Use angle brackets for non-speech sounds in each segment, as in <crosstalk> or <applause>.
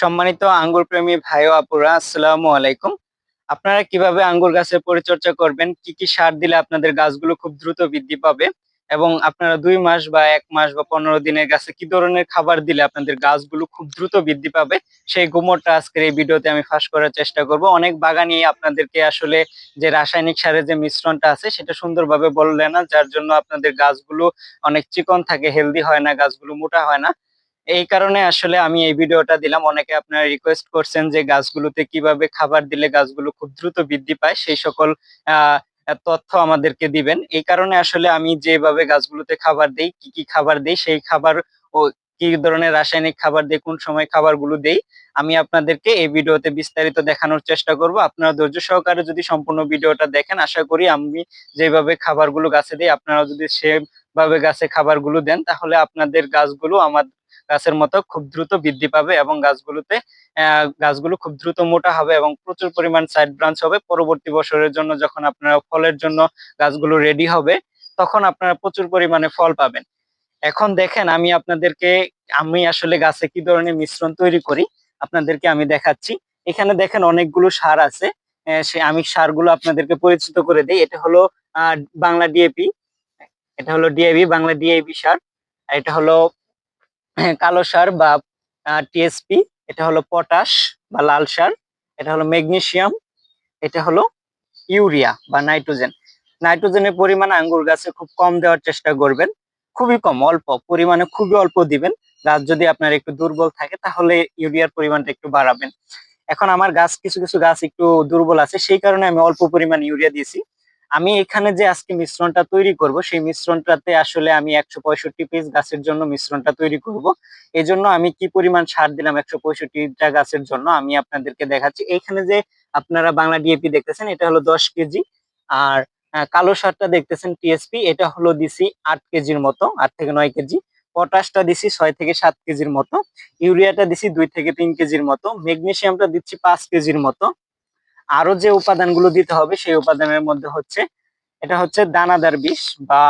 সম্মানিত আঙ্গুর প্রেমী ভাই ও আপুরা, আসসালামু আলাইকুম। আপনারা কীভাবে আঙ্গুর গাছের পরিচর্যা করবেন, কি কি সার দিলে আপনাদের গাছগুলো খুব দ্রুত বৃদ্ধি পাবে, এবং আপনারা দুই মাস বা এক মাস বা পনেরো দিনের গাছে কি ধরনের খাবার দিলে আপনাদের গাছগুলো খুব দ্রুত বৃদ্ধি পাবে, সেই গুমরটা আজকের এই ভিডিওতে আমি ফাঁস করার চেষ্টা করব। অনেক বাগানি আপনাদেরকে আসলে যে রাসায়নিক সারের যে মিশ্রণটা আছে, সেটা সুন্দরভাবে বললে না, যার জন্য আপনাদের গাছগুলো অনেক চিকন থাকে, হেলদি হয় না, গাছগুলো মোটা হয় না। এই কারণে আসলে আমি এই ভিডিওটা দিলাম। অনেকে আপনারা রিকোয়েস্ট করছেন যে গাছগুলোতে কীভাবে খাবার দিলে গাছগুলো খুব দ্রুত বৃদ্ধি পায়, সেই সকল তথ্য আমাদেরকে দিবেন। এই কারণে আসলে আমি যেভাবে গাছগুলোতে খাবার দেই, কি কি খাবার দেই, সেই খাবার ও কি ধরনের রাসায়নিক খাবার দিয়ে, কোন সময় খাবারগুলো দেই, আমি আপনাদেরকে এই ভিডিওতে বিস্তারিত দেখানোর চেষ্টা করব। আপনারা ধৈর্য সহকারে যদি সম্পূর্ণ ভিডিওটা দেখেন, আশা করি আমি যেভাবে খাবারগুলো গাছে দিই আপনারা যদি সেভাবে গাছে খাবারগুলো দেন, তাহলে আপনাদের গাছগুলো আমার গাছের মতো খুব দ্রুত বৃদ্ধি পাবে এবং গাছগুলোতে গাছগুলো খুব দ্রুত মোটা হবে এবং প্রচুর পরিমাণ সাইড ব্রাঞ্চ হবে। পরবর্তী বছরের জন্য যখন আপনারা ফলের জন্য গাছগুলো রেডি হবে, তখন আপনারা প্রচুর পরিমাণে ফল পাবেন। এখন দেখেন আমি আপনাদেরকে, আমি আসলে গাছে কি ধরনের মিশ্রণ তৈরি করি, আপনাদেরকে আমি দেখাচ্ছি। এখানে দেখেন অনেকগুলো সার আছে। সে আমি সারগুলো আপনাদেরকে পরিচিত করে দিই। এটা হলো বাংলা ডিএপি এটা হলো ডিএবি বাংলা ডিএবি সার। এটা হলো কালো সার বা টিএসপি এটা হলো পটাশ বা লাল সার। এটা হলো ম্যাগনেসিয়াম। এটা হলো ইউরিয়া বা নাইট্রোজেন। নাইট্রোজেনের পরিমাণ আঙ্গুর গাছে খুব কম দেওয়ার চেষ্টা করবেন। খুবই কম, অল্প, পরিমাণে খুবই অল্প দিবেন। গাছ যদি আপনার একটু দুর্বল থাকে, তাহলে ইউরিয়ার পরিমাণটা একটু বাড়াবেন। এখন আমার গাছ, কিছু কিছু গাছ একটু দুর্বল আছে, সেই কারণে আমি অল্প পরিমাণ ইউরিয়া দিয়েছি। আমি এখানে যে আজকে মিশ্রণটা তৈরি করব, সেই মিশ্রণটাতে আসলে আমি একশো পঁয়ষট্টি পিস গাছের জন্য মিশ্রণটা তৈরি করব। এই জন্য আমি কি পরিমাণ সার দিলাম একশো পঁয়ষট্টিটা গাছের জন্য, আমি আপনাদেরকে দেখাচ্ছি। এখানে যে আপনারা বাংলা ডিএপি দেখতেছেন, এটা হলো দশ কেজি। আর কালো সারটা দেখতেছেন টিএসপি এটা হলো দিছি আট কেজির মতো, আট থেকে নয় কেজি। পটাশটা দিছি ছয় থেকে সাত কেজির মতো। ইউরিয়াটা দিছি দুই থেকে তিন কেজির মতো। ম্যাগনেসিয়ামটা দিচ্ছি পাঁচ কেজির মতো। আরও যে উপাদানগুলো দিতে হবে, সেই উপাদানের মধ্যে হচ্ছে, এটা হচ্ছে দানাদার বিষ বা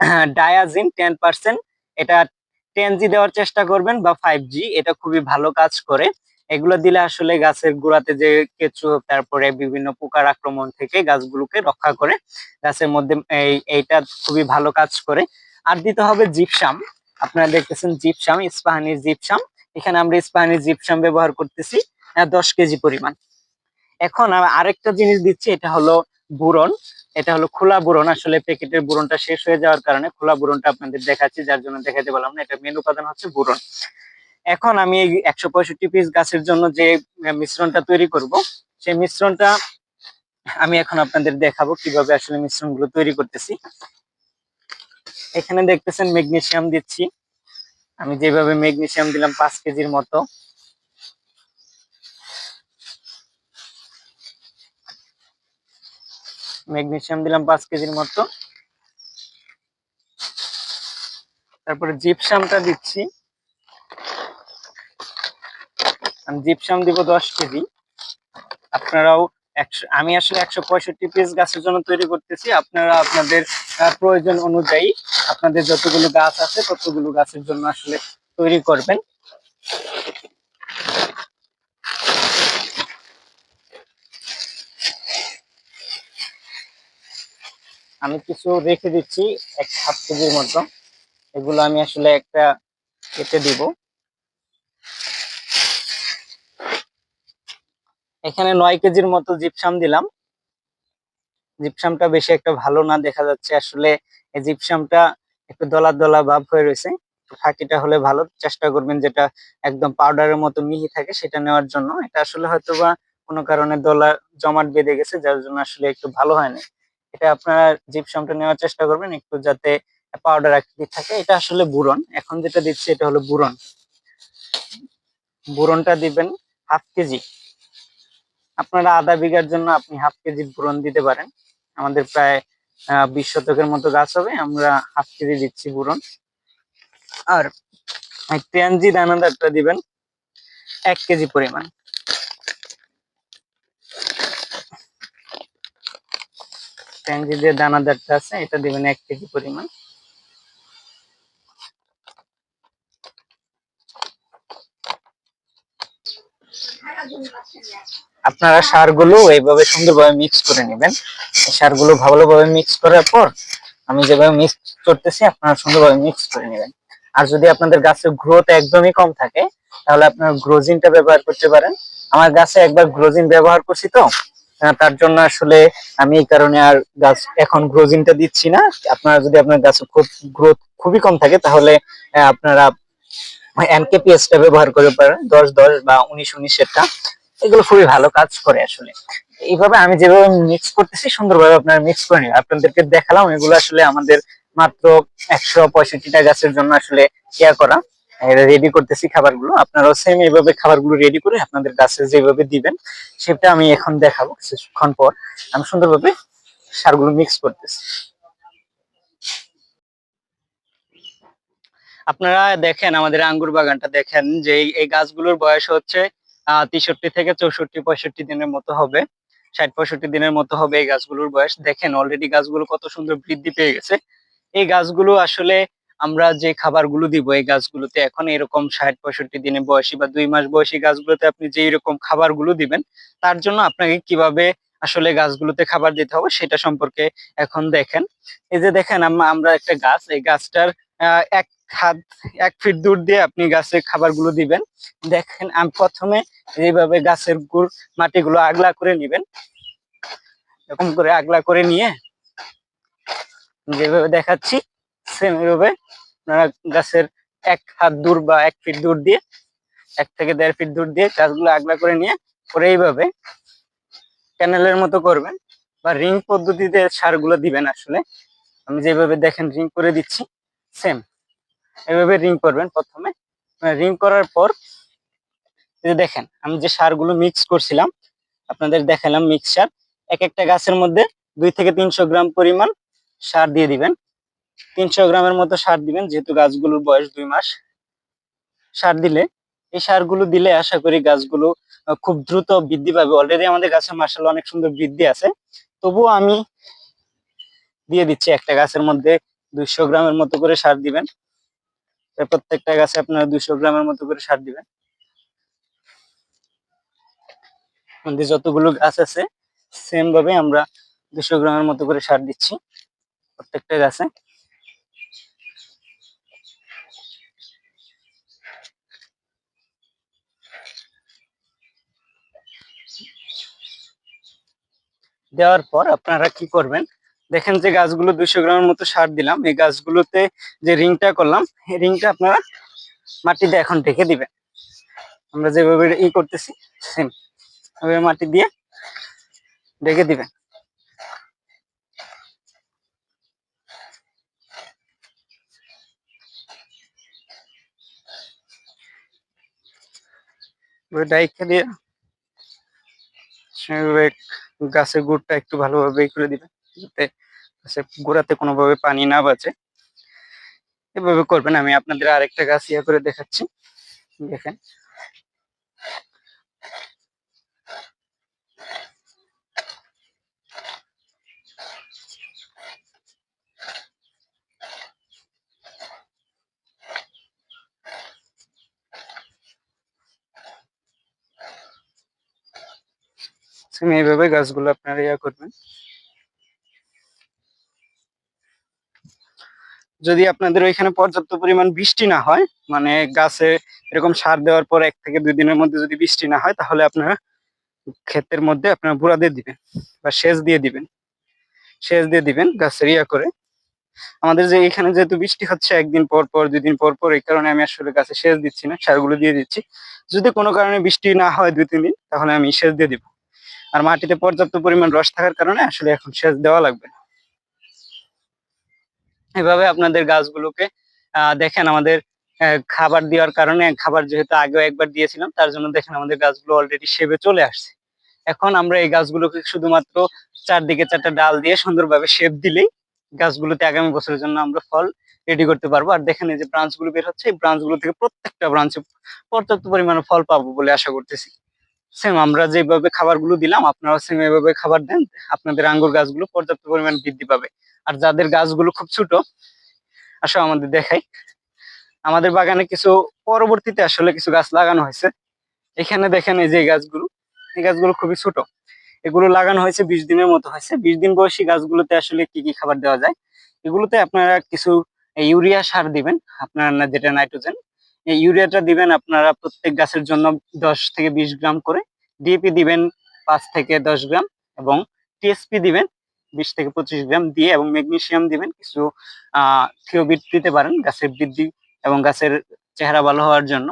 <clears throat> ডায়াজিন টেন পার্সেন্ট। এটা টেন জি দেওয়ার চেষ্টা করবেন বা ফাইভ জি, এটা খুবই ভালো কাজ করে। এগুলো দিলে আসলে গাছের গোড়াতে যে কেঁচু, তারপরে বিভিন্ন পোকার আক্রমণ থেকে গাছগুলোকে রক্ষা করে গাছের মধ্যে এই, এইটা খুবই ভালো কাজ করে। আর দিতে হবে জিপসাম। আপনারা দেখতেছেন জিপসাম ইস্পাহানির জিপসাম। এখানে আমরা ইস্পাহানির জিপসাম ব্যবহার করতেছি দশ কেজি পরিমাণ। এখন আরেকটা জিনিস দিচ্ছি, এটা হলো বুরন। এটা হলো খোলা বুরন। আসলে প্যাকেটের বুরনটা শেষ হয়ে যাওয়ার কারণে খোলা বুরনটা আপনাদের দেখাচ্ছি, যার জন্য দেখাতে পারলাম না। এটা মেন উপাদান হচ্ছে বুরন। এখন আমি এই একশো পঁয়ষট্টি পিস গাছের জন্য যে মিশ্রণটা তৈরি করব, সেই মিশ্রণটা আমি এখন আপনাদের দেখাবো কীভাবে আসলে মিশ্রণগুলো তৈরি করতেছি। এখানে দেখতেছেন ম্যাগনেশিয়াম দিচ্ছি। আমি যেভাবে ম্যাগনেশিয়াম দিলাম পাঁচ কেজির মতো। ম্যাগনেশিয়াম দিলাম পাঁচ কেজির মতো। তারপরে জিপসামটা দিচ্ছি। আমি জিপসাম দিব দশ কেজি। আপনারাও একশো আমি আসলে একশো পঁয়ষট্টি পিস গাছের জন্য তৈরি করতেছি। আপনারা আপনাদের প্রয়োজন অনুযায়ী আপনাদের যতগুলো গাছ আছে ততগুলো গাছের জন্য আসলে তৈরি করবেন। আমি কিছু রেখে দিচ্ছি, এক হাফ কেজির মতো। এগুলো আমি আসলে একটা কেটে দিব। এখানে নয় কেজির মতো জিপসাম দিলাম। জিপসামটা বেশি একটা ভালো না, দেখা যাচ্ছে আসলে এই জিপসামটা একটু দলা দলা ভাব হয়ে রয়েছে। ফাঁকিটা হলে ভালো, চেষ্টা করবেন যেটা একদম পাউডারের মতো মিহি থাকে সেটা নেওয়ার জন্য। এটা আসলে হয়তো বা কোনো কারণে দলা জমাট বেঁধে গেছে, যার জন্য আসলে একটু ভালো হয়নি এটা আপনারা জিপসামটা নেওয়ার চেষ্টা করবেন একটু যাতে পাউডার আকৃতি থাকে। এটা আসলে বুরন। এখন যেটা দিচ্ছি এটা হলো বুরন। বুরনটা দিবেন হাফ কেজি। আপনারা আধা বিঘার জন্য আপনি হাফ কেজি বুরন দিতে পারেন। আমাদের প্রায় বিশ শতকের মতো গাছ হবে, আমরা হাফ কেজি দিচ্ছি বুরন আর টেনজি দানাদারটা দিবেন, এক কেজি পরিমাণ। টেনজি যে দানাদারটা আছে, এটা দিবেন এক কেজি পরিমাণ। আপনারা সারগুলো এইভাবে সুন্দরভাবে মিক্স করে নেবেন। সারগুলো ভালোভাবে মিক্স করার পর আমি যেভাবে মিক্স করতেছি আপনারা সুন্দরভাবে মিক্স করে নেবেন। আর যদি আপনাদের গাছের গ্রোথ একদমই কম থাকে তাহলে আপনারা গ্রোজিনটা ব্যবহার করতে পারেন। আমার গাছে একবার গ্রোজিন ব্যবহার করছি তো তার জন্য আসলে আমি এই কারণে আর গাছ এখন গ্রোজিনটা দিচ্ছি না। আপনারা যদি আপনার গাছে খুব গ্রোথ খুবই কম থাকে তাহলে আপনারা এনকেপিএস টা ব্যবহার করতে পারেন। দশ দশ বা উনিশ উনিশেরটা। এগুলো খুবই ভালো কাজ করে আসলে। এইভাবে আমি যেভাবে মিক্স করতেছি, সুন্দরভাবে আপনারা মিক্স করে নিন। আপনাদেরকে দেখালাম, এগুলো আসলে আমাদের মাত্র একশো পঁয়ষট্টিটা গাছের জন্য আসলে কেয়ার করা। রেডি করতেছি খাবারগুলো। আপনারাও সেম এইভাবে খাবারগুলো রেডি করে আপনাদের গাছে যেভাবে দিবেন, সেটা আমি এখন দেখাবো কিছুক্ষণ পর। আমি সুন্দরভাবে সারগুলো মিক্স করতেছি। আপনারা দেখেন, আমাদের আঙ্গুর বাগানটা দেখেন, যে এই- গাছগুলোর বয়স হচ্ছে তেষট্টি থেকে চৌষট্টি, পঁয়ষট্টি দিনের মতো হবে। ষাট, পঁয়ষট্টি দিনের মতো হবে এই গাছগুলোর বয়স। দেখেন অলরেডি গাছগুলো কত সুন্দর বৃদ্ধি পেয়ে গেছে। এই গাছগুলো আসলে আমরা যে খাবারগুলো দিব এই গাছগুলোতে, এখন এরকম ষাট, পঁয়ষট্টি দিনে বয়সী বা দুই মাস বয়সী গাছগুলোতে আপনি যে এরকম খাবারগুলো দিবেন, তার জন্য আপনাকে কীভাবে আসলে গাছগুলোতে খাবার দিতে হবে সেটা সম্পর্কে এখন দেখেন। এই যে দেখেন, আম- আমরা একটা গাছ, এই গাছটার এক হাত এক ফিট দূর দিয়ে আপনি গাছের খাবারগুলো দিবেন। দেখেন, আমি প্রথমে এইভাবে গাছের গুড় মাটিগুলো আগলা করে নিবেন। এরকম করে আগলা করে নিয়ে যেভাবে দেখাচ্ছি সেম এইভাবে আপনারা গাছের এক হাত দূর বা এক ফিট দূর দিয়ে, এক থেকে দেড় ফিট দূর দিয়ে গাছগুলো আগলা করে নিয়ে পরে এইভাবে ক্যানেলের মতো করবেন বা রিং পদ্ধতিতে সারগুলো দিবেন আসলে। আমি যেভাবে দেখেন, রিং করে দিচ্ছি সেম এভাবে রিং করবেন প্রথমে। রিং করার পর দেখেন, আমি যে সারগুলো মিক্স করছিলাম, আপনাদের দেখালাম মিক্সচার এক একটা গাছের মধ্যে দুই থেকে তিনশো গ্রাম পরিমাণ সার দিয়ে দিবেন। তিনশো গ্রামের মতো সার দিবেন, যেহেতু গাছগুলোর বয়স দুই মাস। সার দিলে, এই সারগুলো দিলে আশা করি গাছগুলো খুব দ্রুত বৃদ্ধি পাবে। অলরেডি আমাদের গাছের মাসাল অনেক সুন্দর বৃদ্ধি আছে। তবুও আমি দিয়ে দিচ্ছি একটা গাছের মধ্যে দুইশো গ্রামের মতো করে সার দিবেন। প্রত্যেকটা গাছে আপনারা দুইশো গ্রামের মতো করে সার দিবেন। যতগুলো গাছ আছে সেম ভাবে আমরা দুশো গ্রামের মতো করে সার দিচ্ছি প্রত্যেকটা গাছে। দেওয়ার পর আপনারা কি করবেন দেখেন যে গাছগুলো দুইশো গ্রামের মতো সার দিলাম। এই গাছগুলোতে যে রিংটা করলাম, এই রিংটা আপনারা মাটিতে এখন ঢেকে দিবেন। আমরা যেভাবে ই করতেছি সেম এভাবে মাটি দিয়ে ঢেকে দিবেন। দিয়ে গাছের গুড়টা একটু ভালোভাবে করে দিবেন। গোড়াতে কোনোভাবে পানি না বাঁচে। এভাবে করবেন, আমি আপনাদের আরেকটা গাছ ইয়া করে দেখাচ্ছি। দেখেন। এইভাবে গাছগুলো আপনারা ইয়া করবেন। যদি আপনাদের ওইখানে পর্যাপ্ত পরিমাণ বৃষ্টি না হয় মানে গাছে এরকম সার দেওয়ার পর এক থেকে দুই দিনের মধ্যে যদি বৃষ্টি না হয়, তাহলে আপনারা ক্ষেতের মধ্যে আপনারা বুড়া দিয়ে দিবেন বা সেচ দিয়ে দিবেন। সেচ দিয়ে দিবেন গাছের ইয়া করে। আমাদের যে এখানে যেহেতু বৃষ্টি হচ্ছে, একদিন পর পর, দুই দিন পর পর, এই কারণে আমি আসলে গাছে সেচ দিচ্ছি না, সারগুলো দিয়ে দিচ্ছি। যদি কোনো কারণে বৃষ্টি না হয় দুই, তিন দিন, তাহলে আমি সেচ দিয়ে দিব। আর মাটিতে পর্যাপ্ত পরিমাণ রস থাকার কারণে আসলে এখন সেচ দেওয়া লাগবে না। এভাবে আপনাদের গাছগুলোকে দেখেন আমাদের খাবার দেওয়ার কারণে, খাবার যেহেতু আগেও একবার দিয়েছিলাম, তার জন্য দেখেন আমাদের গাছগুলো অলরেডি সেবে চলে আসছে। এখন আমরা এই গাছগুলোকে শুধুমাত্র চারদিকে চারটা ডাল দিয়ে সুন্দরভাবে শেপ দিলেই গাছগুলোতে আগামী বছরের জন্য আমরা ফল রেডি করতে পারব। আর দেখেন এই যে ব্রাঞ্চগুলো বের হচ্ছে, এই ব্রাঞ্চগুলো থেকে প্রত্যেকটা ব্রাঞ্চে পর্যাপ্ত পরিমাণে ফল পাবো বলে আশা করতেছি। সেম আমরা যেভাবে খাবারগুলো দিলাম, আপনারাও সেম এভাবে খাবার দেন, আপনাদের আঙ্গুর গাছগুলো পর্যাপ্ত পরিমাণ বৃদ্ধি পাবে। আর যাদের গাছগুলো খুব ছোট, আসো আমাদের দেখাই। আমাদের বাগানে কিছু, পরবর্তীতে আসলে কিছু গাছ লাগানো হয়েছে। এখানে দেখেন এই যে গাছগুলো, এই গাছগুলো খুবই ছোট। এগুলো লাগানো হয়েছে বিশ দিনের মতো হয়েছে। বিশ দিন বয়সী গাছগুলোতে আসলে কি কি খাবার দেওয়া যায়? এগুলোতে আপনারা কিছু ইউরিয়া সার দিবেন, আপনার যেটা নাইট্রোজেন, এই ইউরিয়াটা দিবেন আপনারা প্রত্যেক গাছের জন্য দশ থেকে বিশ গ্রাম করে। ডিএপি দিবেন পাঁচ থেকে দশ গ্রাম এবং টিএসপি দিবেন বিশ থেকে পঁচিশ গ্রাম দিয়ে এবং ম্যাগনেসিয়াম দিবেন, কিছু আহ থিওবিট দিতে পারেন, গাছের বৃদ্ধি এবং গাছের চেহারা ভালো হওয়ার জন্য।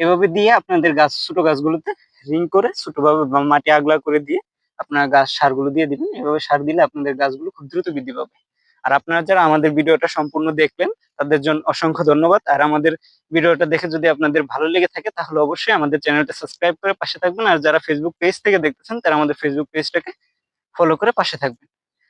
এভাবে দিয়ে আপনাদের গাছ, ছোট গাছগুলোতে রিং করে ছোটভাবে মাটি আগলা করে দিয়ে আপনার গাছ সারগুলো দিয়ে দিবেন। এভাবে সার দিলে আপনাদের গাছগুলো খুব দ্রুত বৃদ্ধি পাবে। আর আপনারা যারা আমাদের ভিডিওটা সম্পূর্ণ দেখলেন, তাদের জন্য অসংখ্য ধন্যবাদ। আর আমাদের ভিডিওটা দেখে যদি আপনাদের ভালো লেগে থাকে, তাহলে অবশ্যই আমাদের চ্যানেলটা সাবস্ক্রাইব করে পাশে থাকবেন। আর যারা ফেসবুক পেজ থেকে দেখতেছেন, তারা আমাদের ফেসবুক পেজটাকে ফলো করে পাশে থাকবেন।